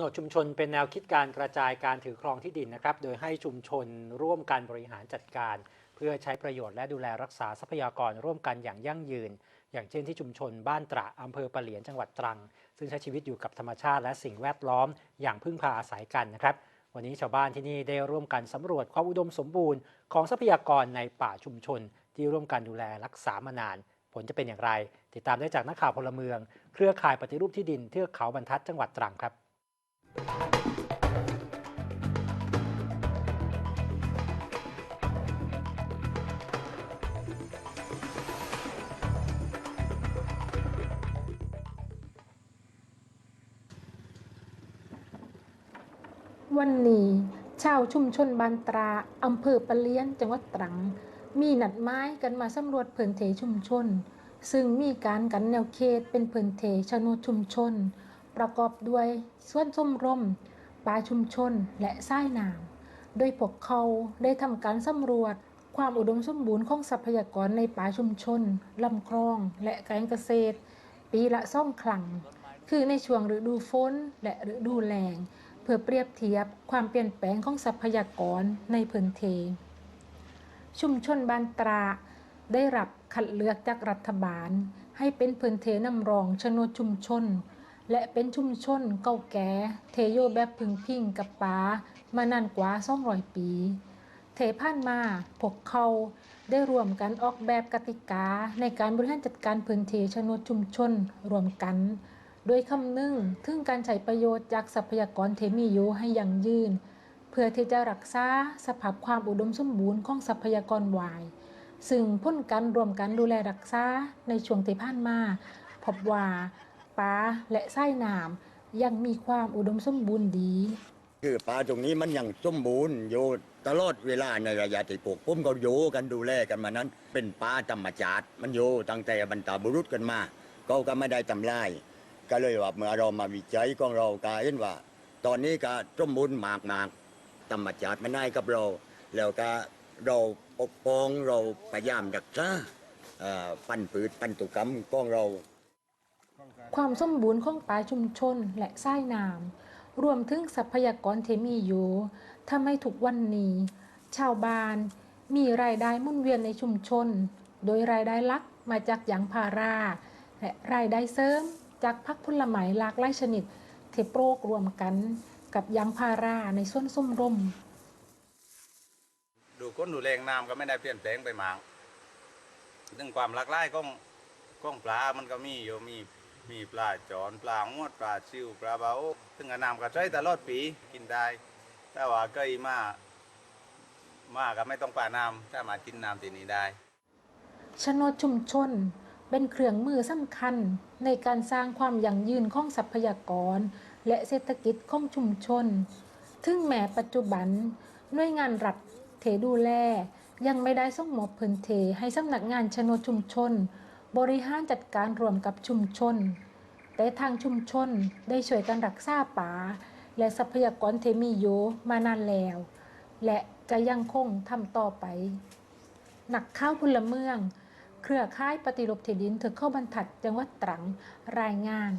โหนดชุมชนเป็นแนวคิดการกระจายการถือครองที่ดินนะครับ โดยให้ชุมชนร่วมกันบริหารจัดการ เพื่อใช้ประโยชน์และดูแลรักษาทรัพยากรร่วมกันอย่างยั่งยืน อย่างเช่นที่ชุมชนบ้านตระอำเภอปะเหลียนจังหวัดตรัง ซึ่งใช้ชีวิตอยู่กับธรรมชาติและสิ่งแวดล้อมอย่างพึ่งพาอาศัยกันนะครับ วันนี้ชาวบ้านที่นี่ได้ร่วมกันสำรวจความอุดมสมบูรณ์ของทรัพยากรในป่าชุมชน ที่ร่วมกันดูแลรักษามานาน ผลจะเป็นอย่างไร ติดตามได้จากนักข่าวพลเมือง เครือข่ายปฏิรูปที่ดินเทือกเขาบรรทัดจังหวัดตรังครับ วันนี้ชาวชุมชนบานตราอำเภอปะเลียนจังหวัดตรัง มีหนัดไม้กันมาสำรวจเผินเทชุมชน ซึ่งมีการกันแนวเขตเป็นเผินเทชนดชุมชน ประกอบด้วยส่วนส้มร่มป่าชุมชนและทรายน้ำโดยพวกเขาได้ทำการสำรวจความอุดมสมบูรณ์ของทรัพยากรในป่าชุมชนลำคลอง และการเกษตร ปีละซ่องครั้งคือในช่วงฤดูฝนและฤดูแล้ง เพื่อเปรียบเทียบความเปลี่ยนแปลงของทรัพยากรในพื้นเทชุมชนบานตราได้รับคัดเลือกจากรัฐบาล ให้เป็นพื้นเทนำรองชนชุมชน และเป็นชุมชนเก่าแก่เทโยแบบพึงพิงกับป่ามานานกว่า200ปี เทผ่านมาพวกเขาได้รวมกันออกแบบกติกาในการบริหารจัดการพื้นที่ชนชุมชนรวมกัน โดยคำนึงถึงการใช้ประโยชน์จากทรัพยากรเทมีอยู่ให้ยั่งยืน เพื่อที่จะรักษาสภาพความอุดมสมบูรณ์ของทรัพยากรวาย ซึ่งพ้นการรวมกันดูแลรักษาในช่วงที่ผ่านมาพบว่าป่าและไส้น้ำยังมีความอุดมสมบูรณ์ดี คือป่าตรงนี้มันยังสมบูรณ์อยู่ตลอดเวลาในระยะที่ปลูกผมก็อยู่กันดูแลกันมานั้น เป็นป่าธรรมชาติมันอยู่ตั้งแต่บรรพบุรุษกันมา ก็ก็ไม่ได้ทำลาย ก็เลยว่าเมื่อเรามาวิจัยของเราก็เห็นว่า ตอนนี้ก็สมบูรณ์มากมากธรรมชาติมันได้กับเรา แล้วก็เราปกป้องเราพยายามรักษาปันผืดปันตุกรรมของเรา ความสมบูรณ์ของป่าชุมชนและไส้น้ำรวมถึงทรัพยากรที่มีอยู่ทำให้ทุกวันนี้ ชาวบ้านมีรายได้มุ่นเวียนในชุมชน โดยรายได้หลักมาจากยางพารา และรายได้เสริม จากพักผลไม้หลากหลายชนิดที่ปลูกรวมกันกับยางพาราในส่วนส้มร่ม ดูก้นดูแรงน้ำก็ไม่ได้เปลี่ยนแปลงไปมากถึงความหลากหลายของของปลา มันก็มีอยู่มีมีปลาจอนปลาหวดปลาชิวปลาเบาถึงกับน้ำก็ใช้ตลอดปีกินได้ แต่ว่าเกยมามาก็ไม่ต้องปลาน้ำถ้ามากินน้ำตีนี้ได้ชนดชุมชน เป็นเครื่องมือสำคัญในการสร้างความยั่งยืนของทรัพยากร และเศรษฐกิจของชุมชน ถึงแม้ปัจจุบันหน่วยงานรัฐเทดูแล ยังไม่ได้ส่งมอบพื้นเทให้สำนักงานชนชุมชน บริหารจัดการรวมกับชุมชน แต่ทางชุมชนได้ช่วยกันรักษาป่า และทรัพยากรเทมีอยู่มานานแล้ว และจะยังคงทำต่อไปหนักข้าวพลเมือง เครือข่ายปฏิรูปที่ดินถึงข้าบรรทัดจังหวัดตรังรายงาน